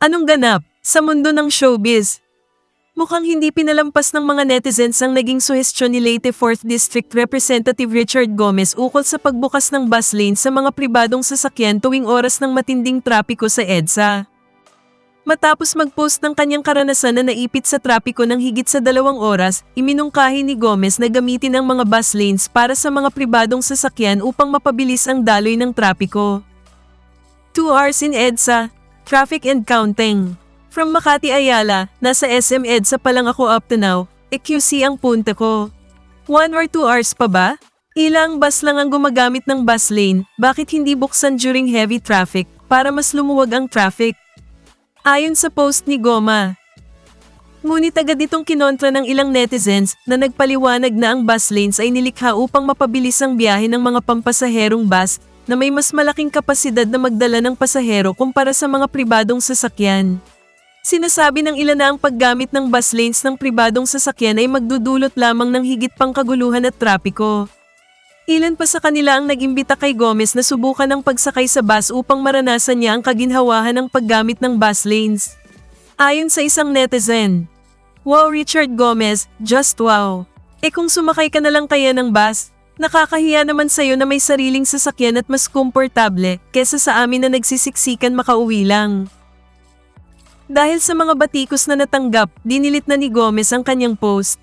Anong ganap sa mundo ng showbiz? Mukhang hindi pinalampas ng mga netizens ang naging suhestyon ni Leyte 4th District Representative Richard Gomez ukol sa pagbukas ng bus lane sa mga pribadong sasakyan tuwing oras ng matinding trapiko sa EDSA. Matapos mag-post ng kanyang karanasan na naipit sa trapiko ng higit sa dalawang oras, iminungkahi ni Gomez na gamitin ang mga bus lanes para sa mga pribadong sasakyan upang mapabilis ang daloy ng trapiko. 2 hours in EDSA, traffic and counting. From Makati Ayala, nasa SM EDSA pa lang ako up to now, EQC ang punta ko. 1 or 2 hours pa ba? Ilang bus lang ang gumagamit ng bus lane, bakit hindi buksan during heavy traffic para mas lumuwag ang traffic? Ayon sa post ni Goma, Ngunit agad itong kinontra ng ilang netizens na nagpaliwanag na ang bus lanes ay nilikha upang mapabilis ang biyahe ng mga pampasaherong bus na may mas malaking kapasidad na magdala ng pasahero kumpara sa mga pribadong sasakyan. Sinasabi ng ilan na ang paggamit ng bus lanes ng pribadong sasakyan ay magdudulot lamang ng higit pang kaguluhan at trapiko. Ilan pa sa kanila ang nag-imbita kay Gomez na subukan ang pagsakay sa bus upang maranasan niya ang kaginhawahan ng paggamit ng bus lanes. Ayon sa isang netizen, Wow Richard Gomez, just wow. E kung sumakay ka na lang kaya ng bus, nakakahiya naman sa'yo na may sariling sasakyan at mas komportable kesa sa amin na nagsisiksikan makauwi lang. Dahil sa mga batikos na natanggap, dinilit na ni Gomez ang kanyang post.